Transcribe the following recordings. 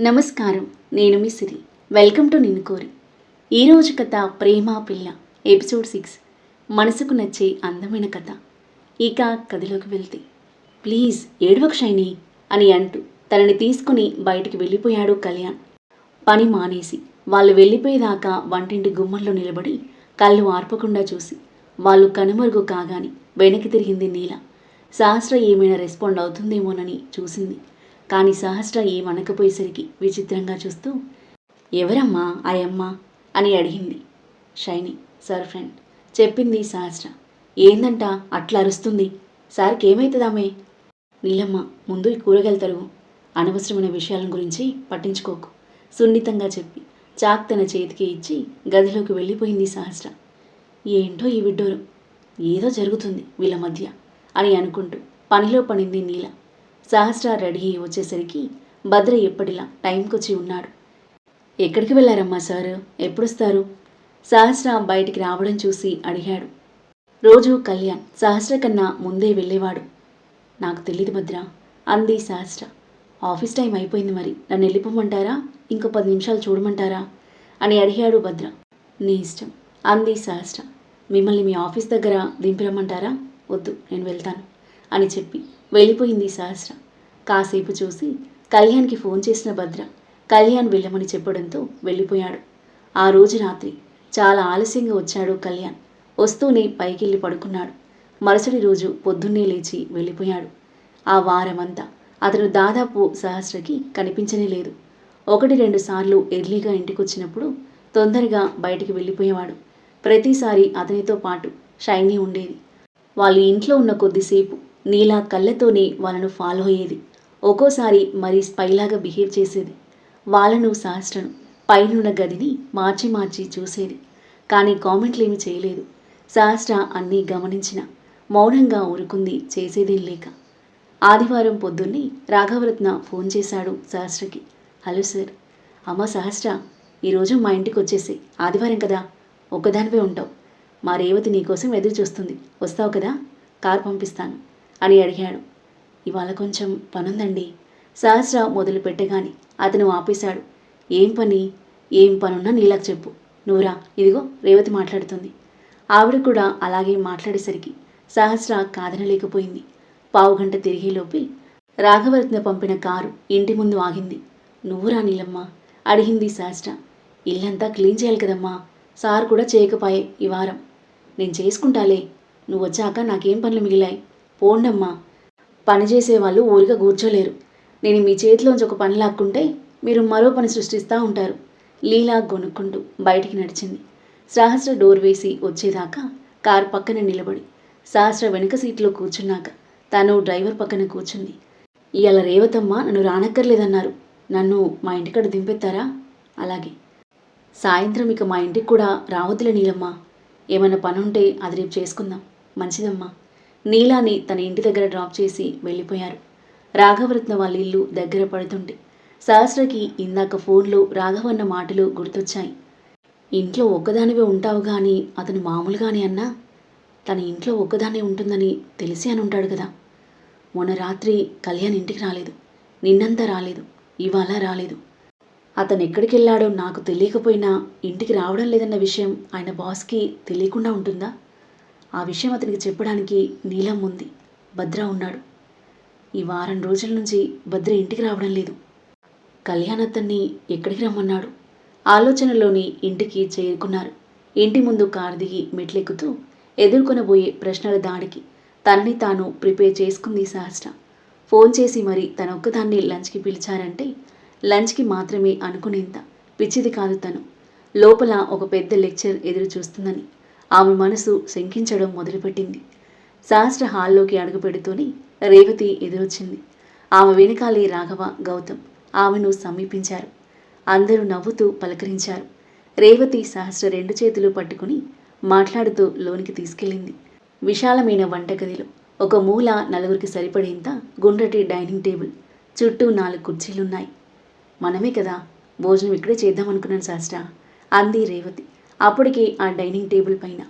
నమస్కారం నేను మీ సిరి. Welcome to నిన్ను కోరి ఈరోజు కథ ప్రేమ పిల్ల ఎపిసోడ్ సిక్స్. మనసుకు నచ్చే అందమైన కథ. ఇక కథలోకి వెళ్తే. ప్లీజ్ ఏడవకు షైని అని అంటూ తనని తీసుకుని బయటికి వెళ్ళిపోయాడు కళ్యాణ్. పని మానేసి వాళ్ళు వెళ్ళిపోయేదాకా వంటింటి గుమ్మంలో నిలబడి కళ్ళు ఆర్పకుండా చూసి వాళ్ళు కనుమరుగు కాగాని వెనక్కి తిరిగింది నీల. శాస్త్ర ఏమైనా రెస్పాండ్ అవుతుందేమోనని చూసింది. కానీ సహస్ర ఏమనకపోయేసరికి విచిత్రంగా చూస్తూ ఎవరమ్మా ఆయమ్మ? అని అడిగింది షైని సార్ ఫ్రెండ్ చెప్పింది సహస్ర. ఏందంట అట్లా అరుస్తుంది? సార్కి ఏమవుతుందామే నీలమ్మ ముందు ఈ కూరగాయలు తరువు అనవసరమైన విషయాల గురించి పట్టించుకోకు సున్నితంగా చెప్పి చాక్ తన చేతికి ఇచ్చి గదిలోకి వెళ్ళిపోయింది సహస్ర. ఏంటో ఈ విడ్డోరు? ఏదో జరుగుతుంది వీళ్ళ మధ్య అని అనుకుంటూ పనిలో పడింది నీల. సహస్ర రెడీ అయ్యి వచ్చేసరికి భద్ర ఎప్పటిలా టైంకొచ్చి ఉన్నాడు. ఎక్కడికి వెళ్ళారమ్మా సారు? ఎప్పుడొస్తారు? సహస్ర బయటికి రావడం చూసి అడిగాడు. రోజు కళ్యాణ్ సహస్ర కన్నా ముందే వెళ్ళేవాడు. నాకు తెలియదు భద్ర అంది సహస్ర. ఆఫీస్ టైం అయిపోయింది మరి నన్ను వెళ్ళిపోమంటారా? ఇంకో పది నిమిషాలు చూడమంటారా? అని అడిగాడు భద్ర. నీ ఇష్టం అంది సహస్ర. మిమ్మల్ని మీ ఆఫీస్ దగ్గర దింపిరమ్మంటారా? వద్దు నేను వెళ్తాను అని చెప్పి వెళ్ళిపోయింది సహస్ర. కాసేపు చూసి కళ్యాణ్కి ఫోన్ చేసిన భద్ర కళ్యాణ్ వెళ్ళమని చెప్పడంతో వెళ్ళిపోయాడు. ఆ రోజు రాత్రి చాలా ఆలస్యంగా వచ్చాడు కళ్యాణ్. వస్తూనే పైకెళ్ళి పడుకున్నాడు. మరుసటి రోజు పొద్దున్నే లేచి వెళ్ళిపోయాడు. ఆ వారమంతా అతను దాదాపు సహస్రకి కనిపించనే లేదు. ఒకటి రెండు సార్లు ఎర్లీగా ఇంటికొచ్చినప్పుడు తొందరగా బయటికి వెళ్ళిపోయేవాడు. ప్రతిసారి అతనితో పాటు షైనీ ఉండేది. వాళ్ళు ఇంట్లో ఉన్న కొద్దిసేపు నీలా కళ్ళతోనే వాళ్ళను ఫాలో అయ్యేది. ఒక్కోసారి మరీ స్పైలాగా బిహేవ్ చేసేది. వాళ్ళను సహస్రను పైనున్న గదిని మార్చి మార్చి చూసేది. కానీ కామెంట్లు ఏమి చేయలేదు. సహస్ర అన్నీ గమనించిన మౌనంగా ఊరుకుంది చేసేదేం లేక. ఆదివారం పొద్దున్నే రాఘవరత్న ఫోన్ చేశాడు సహస్రకి హలో సార్. అమ్మ సహస్ర ఈరోజు మా ఇంటికి వచ్చేసి. ఆదివారం కదా. ఒక్కదానిపై ఉంటావు. మా రేవతి నీకోసం ఎదురు చూస్తుంది వస్తావు కదా? కార్ పంపిస్తాను. అని అడిగాడు. ఇవాళ కొంచెం పనుందండి. సహస్ర మొదలు పెట్టగానే అతను ఆపేశాడు. ఏం పని? ఏం పనున్నా నీలకు చెప్పు. నువ్వురా ఇదిగో రేవతి మాట్లాడుతుంది. ఆవిడ కూడా అలాగే మాట్లాడేసరికి సహస్ర కాదనలేకపోయింది. పావుగంట తిరిగేలోపి రాఘవరత్న పంపిన కారు ఇంటి ముందు ఆగింది. నువ్వురా నీలమ్మ అడిగింది సహస్ర. ఇల్లంతా క్లీన్ చేయాలి కదమ్మా. సార్ కూడా చేయకపోయే ఈ వారం. నేను చేసుకుంటాలే. నువ్వు వచ్చాక నాకేం పనులు మిగిలాయి. పోండమ్మా. పని చేసేవాళ్ళు ఊరిగా కూర్చోలేరు. నేను మీ చేతిలోంచి ఒక పని లాక్కుంటే మీరు మరో పని సృష్టిస్తూ ఉంటారు. లీలా గొనుక్కుంటూ బయటికి నడిచింది. సహస్ర డోర్ వేసి వచ్చేదాకా కారు పక్కన నిలబడి సహస్ర వెనుక సీట్లో కూర్చున్నాక తను డ్రైవర్ పక్కన కూర్చుంది. ఇవాళ రేవతమ్మ నన్ను రానక్కర్లేదన్నారు. నన్ను మా ఇంటికాడ దింపెత్తారా? అలాగే. సాయంత్రం ఇక మా ఇంటికి కూడా రావద్దులే నీలమ్మ. ఏమైనా పనుంటే అది రేపు చేసుకుందాం. మంచిదమ్మా. నీలాని తన ఇంటి దగ్గర డ్రాప్ చేసి వెళ్ళిపోయారు. రాఘవరత్న వాళ్ళ ఇల్లు దగ్గర పడుతుంటే సహస్రకి ఇందాక ఫోన్లో రాఘవన్న మాటలు గుర్తొచ్చాయి. ఇంట్లో ఒక్కదానివే ఉంటావు కానీ అతను మామూలుగానే అన్నా? తన ఇంట్లో ఒక్కదానే ఉంటుందని తెలిసి అని ఉంటాడు కదా. మొన్న రాత్రి కళ్యాణ్ ఇంటికి రాలేదు. నిన్నంతా రాలేదు. ఇవాళ రాలేదు. అతను ఎక్కడికి వెళ్ళాడో నాకు తెలియకపోయినా ఇంటికి రావడం లేదన్న విషయం ఆయన బాస్కి తెలియకుండా ఉంటుందా? ఆ విషయం అతనికి చెప్పడానికి నీలం ఉంది. భద్ర ఉన్నాడు. ఈ వారం రోజుల నుంచి భద్ర ఇంటికి రావడం లేదు. కళ్యాణ్ అతన్ని ఎక్కడికి రమ్మన్నాడు? ఆలోచనలోని ఇంటికి చేరుకున్నారు. ఇంటి ముందు కారు దిగి మెట్లెక్కుతూ ఎదుర్కొనబోయే ప్రశ్నల దాడికి తనని తాను ప్రిపేర్ చేసుకుంది సహస్ర. ఫోన్ చేసి మరి తన ఒక్కదాన్ని లంచ్కి పిలిచారంటే లంచ్కి మాత్రమే అనుకునేంత పిచ్చిది కాదు తను. లోపల ఒక పెద్ద లెక్చర్ ఎదురు చూస్తుందని ఆమె మనసు శంకించడం మొదలుపెట్టింది. సహస్ర హాల్లోకి అడుగు పెడుతూనే రేవతి ఎదురొచ్చింది. ఆమె వెనకాలే రాఘవ గౌతమ్ ఆమెను సమీపించారు. అందరూ నవ్వుతూ పలకరించారు. రేవతి సహస్ర రెండు చేతులు పట్టుకుని మాట్లాడుతూ లోనికి తీసుకెళ్ళింది. విశాలమైన వంటగదిలో ఒక మూల నలుగురికి సరిపడేంత గుండ్రటి డైనింగ్ టేబుల్ చుట్టూ నాలుగు కుర్చీలున్నాయి. మనమే కదా భోజనం ఇక్కడే చేద్దాం అనుకున్నాను శాస్త్ర అంది రేవతి. అప్పటికే ఆ డైనింగ్ టేబుల్ పైన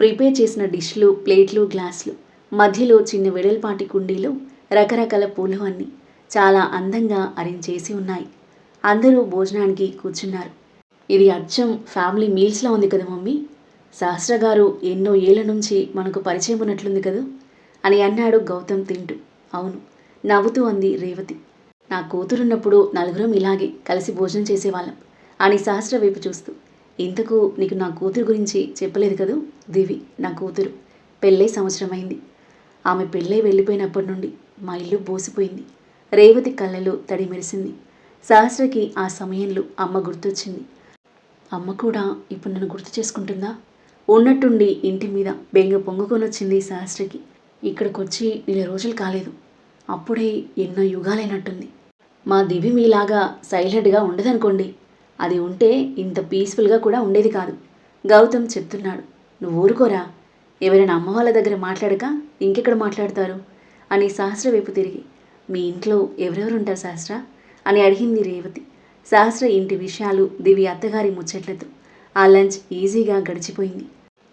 ప్రిపేర్ చేసిన డిష్లు ప్లేట్లు గ్లాసులు మధ్యలో చిన్న వెడల్పాటి కుండీలు రకరకాల పూలు అన్నీ చాలా అందంగా అరేంజ్ చేసి ఉన్నాయి. అందరూ భోజనానికి కూర్చున్నారు. ఇది అచ్చం ఫ్యామిలీ మీల్స్లా ఉంది కదా మమ్మీ? సహస్ర గారు ఎన్నో ఏళ్ళ నుంచి మనకు పరిచయం ఉన్నట్లుంది కదూ? అని అన్నాడు గౌతమ్ తింటూ. అవును నవ్వుతూ అంది రేవతి. నా కూతురున్నప్పుడు నలుగురం ఇలాగే కలిసి భోజనం చేసేవాళ్ళం అని సహస్ర వైపు చూస్తూ ఇంతకు నీకు నా కూతురు గురించి చెప్పలేదు కదూ? దివి నా కూతురు. పెళ్ళై సంవత్సరం అయింది. ఆమె పెళ్ళై వెళ్ళిపోయినప్పటి నుండి మా ఇల్లు బోసిపోయింది. రేవతి కళ్ళలో తడి మెరిసింది. సహస్రకి ఆ సమయంలో అమ్మ గుర్తొచ్చింది. అమ్మ కూడా ఇప్పుడు నన్ను గుర్తు చేసుకుంటుందా? ఉన్నట్టుండి ఇంటి మీద బెంగ పొంగుకొని వచ్చింది సహస్రకి. ఇక్కడికి వచ్చి నెల రోజులు కాలేదు. అప్పుడే ఎన్నో యుగాలైనట్టుంది. మా దివి మీలాగా సైలెంట్గా ఉండదనుకోండి. అది ఉంటే ఇంత పీస్ఫుల్గా కూడా ఉండేది కాదు. గౌతమ్ చెప్తున్నాడు నువ్వు ఊరుకోరా ఎవరైనా అమ్మ వాళ్ళ దగ్గర మాట్లాడక ఇంకెక్కడ మాట్లాడతారు? అని సహస్ర వైపు తిరిగి మీ ఇంట్లో ఎవరెవరు ఉంటారు సహస్ర? అని అడిగింది రేవతి. సహస్ర ఇంటి విషయాలు దివి అత్తగారి ముచ్చట్లతో ఆ లంచ్ ఈజీగా గడిచిపోయింది.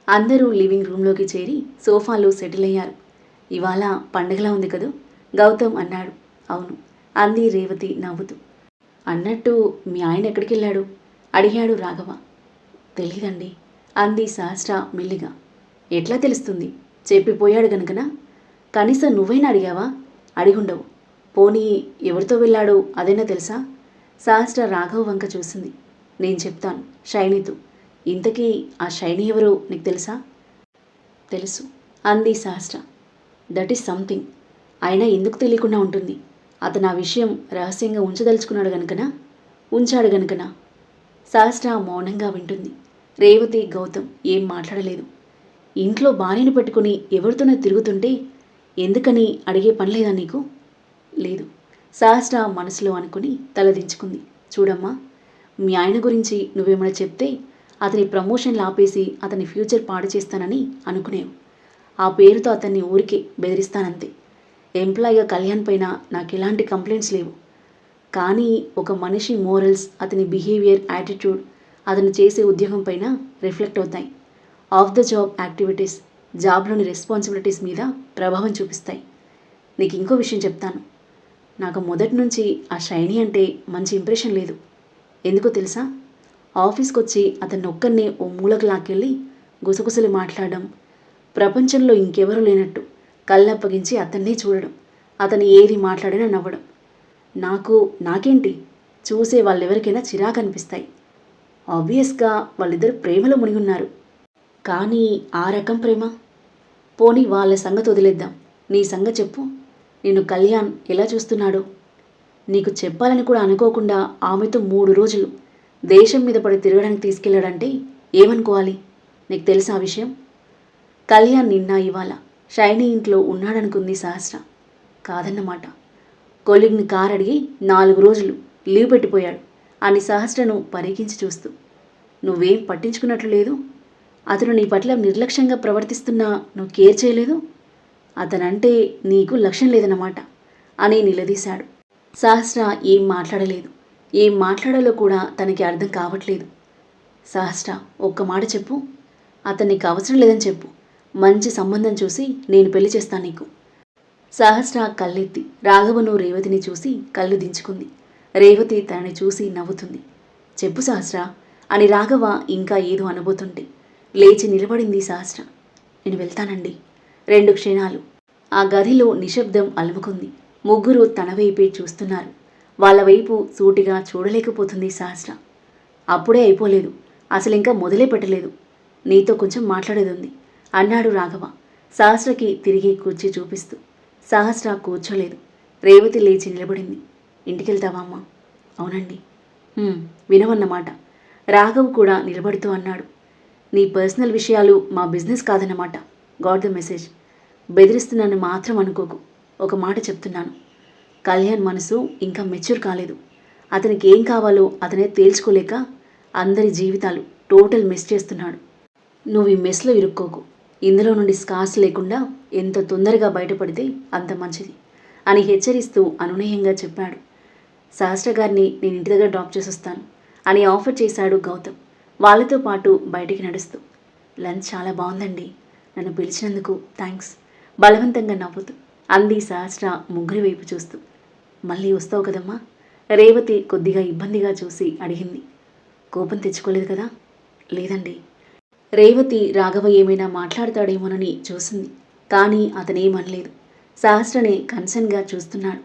అందరూ లివింగ్ రూమ్లోకి చేరి సోఫాలో సెటిల్ అయ్యారు. ఇవాళ పండగలా ఉంది కదూ? గౌతమ్ అన్నాడు. అవును అంది రేవతి నవ్వుతూ. అన్నట్టు మీ ఆయన ఎక్కడికి వెళ్ళాడు అడిగాడు రాఘవ. తెలీదండి అంది సహస్ర మెల్లిగా. ఎట్లా తెలుస్తుంది? చెప్పిపోయాడు గనుకనా? కనీసం నువ్వైనా అడిగావా? అడిగుండవు. పోనీ ఎవరితో వెళ్ళాడో? అదైనా తెలుసా? సహస్ర రాఘవ్ వంక చూసింది. నేను చెప్తాను షైనీతో. ఇంతకీ ఆ షైనీ ఎవరో? నీకు తెలుసా? తెలుసు అంది సహస్ర. That is something. అయినా ఎందుకు తెలియకుండా ఉంటుంది? అతను ఆ విషయం రహస్యంగా ఉంచదలుచుకున్నాడు గనుకనా? ఉంచాడు గనుకనా? సహస్ర మౌనంగా వింటుంది. రేవతి గౌతమ్ ఏం మాట్లాడలేదు. ఇంట్లో భార్యను పెట్టుకుని ఎవరితోనో తిరుగుతుంటే ఎందుకని అడిగే పని లేదా నీకు? లేదు. సహస్ర మనసులో అనుకుని తలదించుకుంది చూడమ్మా మీ ఆయన గురించి నువ్వేమైనా చెప్తే అతని ప్రమోషన్లు ఆపేసి అతని ఫ్యూచర్ పాడు చేస్తానని అనుకునేవు. ఆ పేరుతో అతన్ని ఊరికే బెదిరిస్తానంతే. ఎంప్లాయీగా కళ్యాణ్ పైన నాకు ఎలాంటి కంప్లైంట్స్ లేవు. కానీ ఒక మనిషి మోరల్స్ అతని బిహేవియర్ యాటిట్యూడ్ అతను చేసే ఉద్యోగం పైన రిఫ్లెక్ట్ అవుతాయి. ఆఫ్ ద జాబ్ యాక్టివిటీస్ జాబ్లోని రెస్పాన్సిబిలిటీస్ మీద ప్రభావం చూపిస్తాయి. నీకు ఇంకో విషయం చెప్తాను. నాకు మొదటి నుంచి ఆ షైనీ అంటే మంచి ఇంప్రెషన్ లేదు. ఎందుకో తెలుసా? ఆఫీస్కి వచ్చి అతన్ని ఒక్కరినే ఓ మూలకు లాక్కెళ్ళి గుసగుసలు మాట్లాడడం ప్రపంచంలో ఇంకెవరూ లేనట్టు. కళ్ళప్పగించి అతన్నే చూడడం అతను ఏది మాట్లాడినా నవ్వడం. నాకు నాకేంటి? చూసే వాళ్ళెవరికైనా చిరాకు అనిపిస్తాయి. ఆబ్వియస్గా వాళ్ళిద్దరు ప్రేమలో మునిగి ఉన్నారు కానీ ఆ రకం ప్రేమ? పోనీ వాళ్ళ సంగతి వదిలేద్దాం. నీ సంగతి చెప్పు. నిన్ను కళ్యాణ్ ఎలా చూస్తున్నాడో? నీకు చెప్పాలని కూడా అనుకోకుండా ఆమెతో మూడు రోజులు దేశం మీద పడి తిరగడానికి తీసుకెళ్ళాడంటే ఏమనుకోవాలి? నీకు తెలుసా ఆ విషయం? కళ్యాణ్ నిన్న ఇవాళ షైనీ ఇంట్లో ఉన్నాడనుకుంది సహస్ర. కాదన్నమాట. కొలిగ్ని కార్ అడిగి నాలుగు రోజులు లీవ్ పెట్టిపోయాడు. అని సహస్రను పరికించి చూస్తూ నువ్వేం పట్టించుకున్నట్లు లేదు? అతను నీ పట్ల నిర్లక్ష్యంగా ప్రవర్తిస్తున్నా నువ్వు కేర్ చేయలేదు? అతనంటే నీకు లక్ష్యం లేదన్నమాట అని నిలదీశాడు. సహస్ర ఏం మాట్లాడలేదు. ఏం మాట్లాడాలో కూడా తనకి అర్థం కావట్లేదు. సహస్ర ఒక్క మాట చెప్పు. అతనికి అవసరం లేదని చెప్పు. మంచి సంబంధం చూసి నేను పెళ్ళి చేస్తాను నీకు. సహస్ర కళ్ళెత్తి రాఘవను రేవతిని చూసి కళ్ళు దించుకుంది. రేవతి తనని చూసి నవ్వుతుంది. చెప్పు సహస్ర అని రాఘవ ఇంకా ఏదో అనబోతుంటే. లేచి నిలబడింది సహస్ర. నేను వెళ్తానండి. రెండు క్షణాలు. ఆ గదిలో నిశ్శబ్దం అలుముకుంది. ముగ్గురు తన వైపే చూస్తున్నారు. వాళ్ళ వైపు సూటిగా చూడలేకపోతుంది సహస్ర. అప్పుడే అయిపోలేదు. అసలు ఇంకా మొదలే పెట్టలేదు. నీతో కొంచెం మాట్లాడేది ఉంది అన్నాడు రాఘవ. సహస్రకి తిరిగి కూర్చి చూపిస్తూ. సహస్ర కూర్చోలేదు. రేవతి లేచి నిలబడింది. ఇంటికెళ్తావా అమ్మా? అవునండి. వినవన్నమాట. రాఘవ్ కూడా నిలబడుతూ అన్నాడు. నీ పర్సనల్ విషయాలు మా బిజినెస్ కాదన్నమాట. God the message. బెదిరిస్తున్నాను మాత్రం అనుకోకు. ఒక మాట చెప్తున్నాను. కళ్యాణ్ మనసు ఇంకా మెచ్యూర్ కాలేదు. అతనికి ఏం కావాలో అతనే తేల్చుకోలేక అందరి జీవితాలు టోటల్ మిస్ చేస్తున్నాడు. నువ్వు ఈ మెస్లో ఇరుక్కోకు. ఇందులో నుండి స్కార్స్ లేకుండా ఎంత తొందరగా బయటపడితే అంత మంచిది అని హెచ్చరిస్తూ అనునయంగా చెప్పాడు. సహస్ర గారిని నేను ఇంటి దగ్గర డ్రాప్ చేసొస్తాను అని ఆఫర్ చేశాడు గౌతమ్. వాళ్ళతో పాటు బయటికి నడుస్తూ లంచ్ చాలా బాగుందండి. నన్ను పిలిచినందుకు థ్యాంక్స్ బలవంతంగా నవ్వుతూ అంది సహస్ర ముగ్గురి వైపు చూస్తూ. మళ్ళీ వస్తావు కదమ్మా? రేవతి కొద్దిగా ఇబ్బందిగా చూసి అడిగింది. కోపం తెచ్చుకోలేదు కదా? లేదండి. రేవతి రాఘవ ఏమైనా మాట్లాడతాడేమోనని చూసింది. కానీ అతనేమనలేదు సహస్రనే కన్సర్న్గా చూస్తున్నాడు.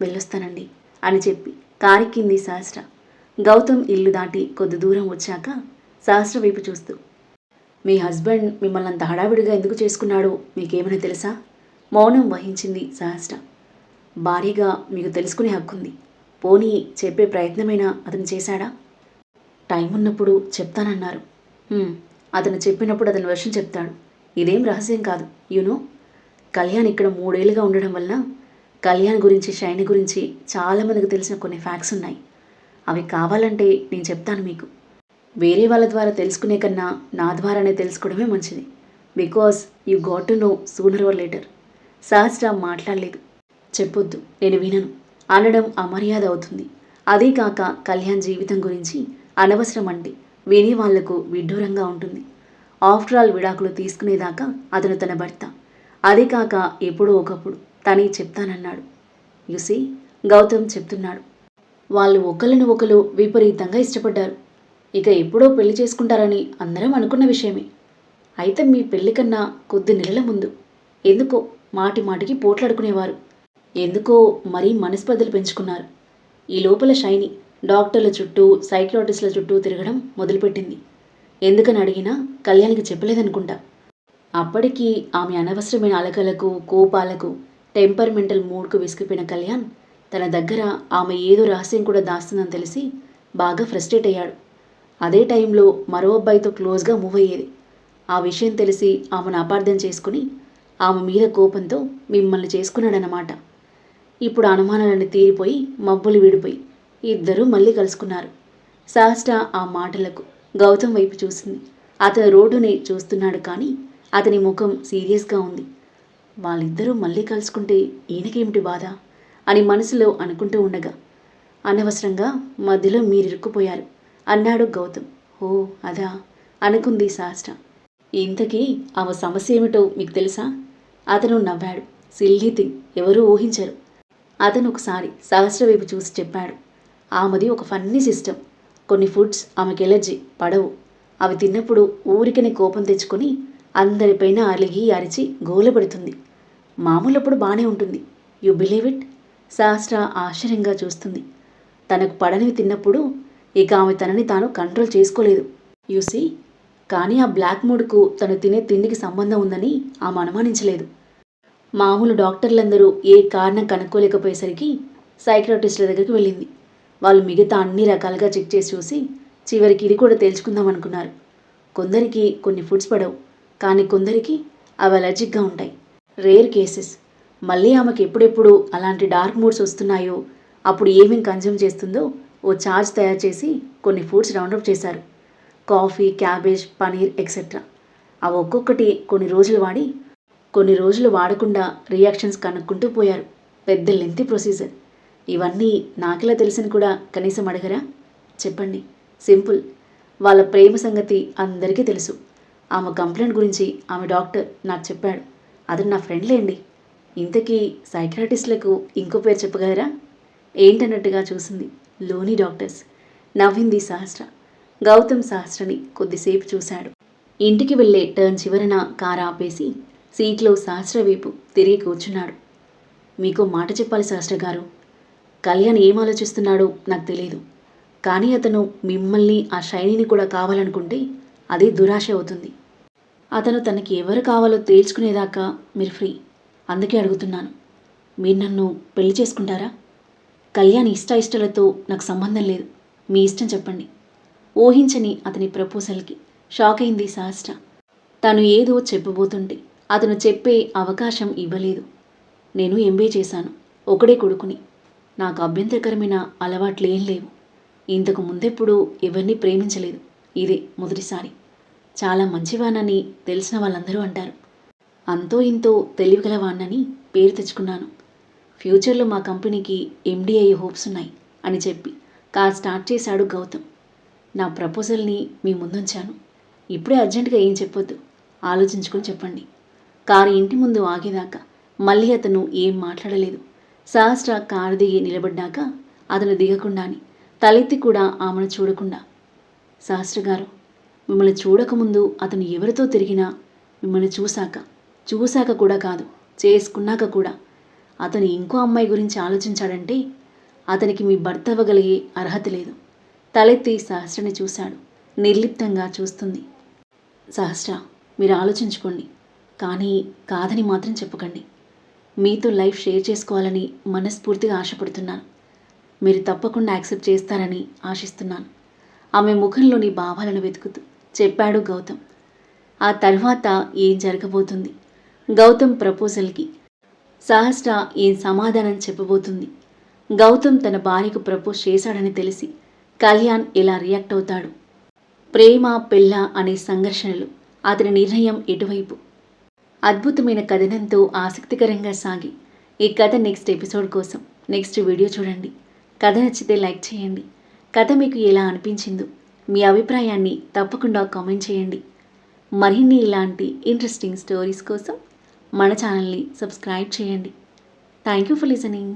వెళ్ళొస్తానండి అని చెప్పి కారెక్కింది సహస్ర. గౌతమ్ ఇల్లు దాటి కొద్ది దూరం వచ్చాక సహస్ర వైపు చూస్తూ మీ హస్బెండ్ మిమ్మల్ని అంత హడావిడిగా ఎందుకు చేసుకున్నాడో? మీకేమైనా తెలుసా? మౌనం వహించింది సహస్ర. భారీగా మీకు తెలుసుకునే హక్కుంది. పోనీ చెప్పే ప్రయత్నమైనా అతను చేశాడా? టైం ఉన్నప్పుడు చెప్తానన్నారు అతను చెప్పినప్పుడు అతని వర్షం చెప్తాడు. ఇదేం రహస్యం కాదు యూనో కళ్యాణ్ ఇక్కడ మూడేళ్ళుగా ఉండడం వల్ల కళ్యాణ్ గురించి షైని గురించి చాలామందికి తెలిసిన కొన్ని ఫ్యాక్ట్స్ ఉన్నాయి. అవి కావాలంటే నేను చెప్తాను మీకు. వేరే వాళ్ళ ద్వారా తెలుసుకునే కన్నా నా ద్వారానే తెలుసుకోవడమే మంచిది. Because you got to know sooner or later Sahasra మాట్లాడలేదు. చెప్పొద్దు నేను వినను. అనడం అమర్యాద అవుతుంది. అదే కాక కళ్యాణ్ జీవితం గురించి అనవసరం అంటే వినే వాళ్ళకు విడ్డూరంగా ఉంటుంది. ఆఫ్టర్ ఆల్ విడాకులు తీసుకునేదాకా అతను తన భర్త. అదే కాక ఎప్పుడో ఒకప్పుడు తనే చెప్తానన్నాడు. యుసి గౌతమ్ చెప్తున్నాడు. వాళ్ళు ఒకరిని ఒకరు విపరీతంగా ఇష్టపడ్డారు. ఇక ఎప్పుడో పెళ్ళి చేసుకుంటారని అందరం అనుకున్న విషయమే. అయితే మీ పెళ్ళి కన్నా కొద్ది నెలల ముందు. ఎందుకో మాటి మాటికి పోట్లాడుకునేవారు. ఎందుకో మరీ మనస్పర్ధలు పెంచుకున్నారు. ఈ లోపల షైని డాక్టర్ల చుట్టూ సైకియాట్రిస్టుల చుట్టూ తిరగడం మొదలుపెట్టింది. ఎందుకని అడిగినా కళ్యాణ్కి చెప్పలేదనుకుంటా. అప్పటికి ఆమె అనవసరమైన అలకలకు కోపాలకు టెంపర్మెంటల్ మూడ్కు విసిగిపోయిన కళ్యాణ్ తన దగ్గర ఆమె ఏదో రహస్యం కూడా దాస్తుందని తెలిసి బాగా ఫ్రస్ట్రేట్ అయ్యాడు. అదే టైంలో మరో అబ్బాయితో క్లోజ్గా మూవ్ అయ్యేది. ఆ విషయం తెలిసి ఆమెను అపార్థం చేసుకుని ఆమె మీద కోపంతో మిమ్మల్ని చేసుకున్నాడనమాట ఇప్పుడు అనుమానాలన్నీ తీరిపోయి మబ్బులు విడిపోయి ఇద్దరూ మళ్ళీ కలుసుకున్నారు. సహస్ర ఆ మాటలకు గౌతమ్ వైపు చూసింది. అతను రోడ్డుని చూస్తున్నాడు కానీ అతని ముఖం సీరియస్గా ఉంది. వాళ్ళిద్దరూ మళ్ళీ కలుసుకుంటే ఈయనకేమిటి బాధ? అని మనసులో అనుకుంటూ ఉండగా అనవసరంగా మధ్యలో మీరిరుక్కుపోయారు. అన్నాడు గౌతమ్. ఓ అదా అనుకుంది సహస్ర. ఇంతకీ ఆమె సమస్య ఏమిటో మీకు తెలుసా? అతను నవ్వాడు. సిల్లీ థింగ్ ఎవరూ ఊహించరు. అతను ఒకసారి సహస్ర వైపు చూసి చెప్పాడు. ఆమెది ఒక ఫన్నీ సిస్టమ్ కొన్ని ఫుడ్స్ ఆమెకి ఎలర్జీ పడవు. అవి తిన్నప్పుడు ఊరికనే కోపం తెచ్చుకొని అందరిపైన అలిగి అరిచి గోలపెడుతుంది మామూలప్పుడు బాగానే ఉంటుంది. You believe it? శాస్త్ర ఆశ్చర్యంగా చూస్తుంది. తనకు పడనివి తిన్నప్పుడు ఇక ఆమె తనని తాను కంట్రోల్ చేసుకోలేదు. యూసీ కానీ ఆ బ్లాక్ మూడ్కు తను తినే తిండికి సంబంధం ఉందని ఆమె అనుమానించలేదు. మామూలు డాక్టర్లందరూ ఏ కారణం కనుక్కోలేకపోయేసరికి సైక్రాటిస్టుల దగ్గరికి వెళ్ళింది. వాళ్ళు మిగతా అన్ని రకాలుగా చెక్ చేసి చూసి చివరికి ఇది కూడా తేల్చుకుందాం అనుకున్నారు. కొందరికి కొన్ని ఫుడ్స్ పడవు కానీ కొందరికి అవి అలర్జిక్గా ఉంటాయి. Rare cases. మళ్ళీ ఆమెకు ఎప్పుడెప్పుడు అలాంటి డార్క్ మూడ్స్ వస్తున్నాయో అప్పుడు ఏమేం కన్జ్యూమ్ చేస్తుందో ఓ చార్జ్ తయారు చేసి కొన్ని ఫుడ్స్ రౌండప్ చేశారు. కాఫీ క్యాబేజ్ పనీర్ ఎక్సెట్రా అవి ఒక్కొక్కటి కొన్ని రోజులు వాడి కొన్ని రోజులు వాడకుండా రియాక్షన్స్ కనుక్కుంటూ పోయారు. పెద్ద లెంతి ప్రొసీజర్ ఇవన్నీ నాకెలా తెలిసిన కూడా కనీసం అడగరా? చెప్పండి. సింపుల్. వాళ్ళ ప్రేమ సంగతి అందరికీ తెలుసు. ఆమె కంప్లైంట్ గురించి ఆమె డాక్టర్ నాకు చెప్పాడు. అతను నా ఫ్రెండ్లేండి ఇంతకీ సైక్రాటిస్టులకు ఇంకో పేరు చెప్పగలరా? ఏంటన్నట్టుగా చూసింది లోని డాక్టర్స్. నవ్వింది సహస్ర. గౌతమ్ సహస్రని కొద్దిసేపు చూశాడు. ఇంటికి వెళ్ళే టర్న్ చివరన కారు ఆపేసి సీట్లో సహస్ర వైపు తిరిగి కూర్చున్నాడు. మీకు మాట చెప్పాలి సహస్ర గారు. కళ్యాణ్ ఏం ఆలోచిస్తున్నాడో నాకు తెలియదు కానీ అతను మిమ్మల్ని ఆ షైనీని కూడా కావాలనుకుంటే అది దురాశ అవుతుంది. అతను తనకి ఎవరు కావాలో తేల్చుకునేదాకా మీరు ఫ్రీ. అందుకే అడుగుతున్నాను. మీరు నన్ను పెళ్ళి చేసుకుంటారా? కళ్యాణ్ ఇష్ట ఇష్టాలతో నాకు సంబంధం లేదు. మీ ఇష్టం చెప్పండి. ఊహించని అతని ప్రపోజల్కి షాక్ అయింది సహస్ర. తను ఏదో చెప్పబోతుంటే అతను చెప్పే అవకాశం ఇవ్వలేదు. నేను ఎంబీఏ చేశాను. ఒకడే కొడుకుని. నాకు అభ్యంతరకరమైన అలవాట్లు ఏం లేవు. ఇంతకు ముందెప్పుడు ఎవరిని ప్రేమించలేదు. ఇదే మొదటిసారి. చాలా మంచివానని తెలిసిన వాళ్ళందరూ అంటారు. అంతో ఇంతో తెలివిగలవాణ్ణని పేరు తెచ్చుకున్నాను. ఫ్యూచర్లో మా కంపెనీకి ఎండీ అయ్యే హోప్స్ ఉన్నాయి అని చెప్పి కార్ స్టార్ట్ చేశాడు గౌతమ్. నా ప్రపోజల్ని మీ ముందుంచాను. ఇప్పుడే అర్జెంటుగా ఏం చెప్పొద్దు. ఆలోచించుకొని చెప్పండి. కారు ఇంటి ముందు ఆగేదాకా మళ్ళీ అతను ఏం మాట్లాడలేదు. సహస్ర కారు దిగి నిలబడ్డాక అతను దిగకుండాని తలెత్తి కూడా ఆమెను చూడకుండా సహస్ర గారు మిమ్మల్ని చూడకముందు అతను ఎవరితో తిరిగినా మిమ్మల్ని చూశాక చూశాక కూడా కాదు చేసుకున్నాక కూడా అతను ఇంకో అమ్మాయి గురించి ఆలోచించాడంటే అతనికి మీ భర్త అవ్వగలిగే అర్హత లేదు. తలెత్తి సహస్రని చూశాడు. నిర్లిప్తంగా చూస్తుంది. సహస్ర మీరు ఆలోచించుకోండి. కానీ కాదని మాత్రం చెప్పకండి. మీతో లైఫ్ షేర్ చేసుకోవాలని మనస్ఫూర్తిగా ఆశపడుతున్నాను. మీరు తప్పకుండా యాక్సెప్ట్ చేస్తారని ఆశిస్తున్నాను. ఆమె ముఖంలోని భావాలను వెతుకుతూ చెప్పాడు గౌతమ్. ఆ తర్వాత ఏం జరగబోతుంది? గౌతమ్ ప్రపోజల్కి సహస్ర ఏం సమాధానం చెప్పబోతుంది? గౌతమ్ తన భార్యకు ప్రపోజ్ చేశాడని తెలిసి కళ్యాణ్ ఎలా రియాక్ట్ అవుతాడు? ప్రేమ పెళ్ళ అనే సంఘర్షణలు అతని నిర్ణయం ఎటువైపు? అద్భుతమైన కథనంతో ఆసక్తికరంగా సాగి. ఈ కథ నెక్స్ట్ ఎపిసోడ్ కోసం నెక్స్ట్ వీడియో చూడండి. కథ నచ్చితే లైక్ చేయండి. కథ మీకు ఎలా అనిపించిందో మీ అభిప్రాయాన్ని తప్పకుండా కామెంట్ చేయండి. మరిన్ని ఇలాంటి ఇంట్రెస్టింగ్ స్టోరీస్ కోసం మన ఛానల్ని సబ్స్క్రైబ్ చేయండి. Thank you for listening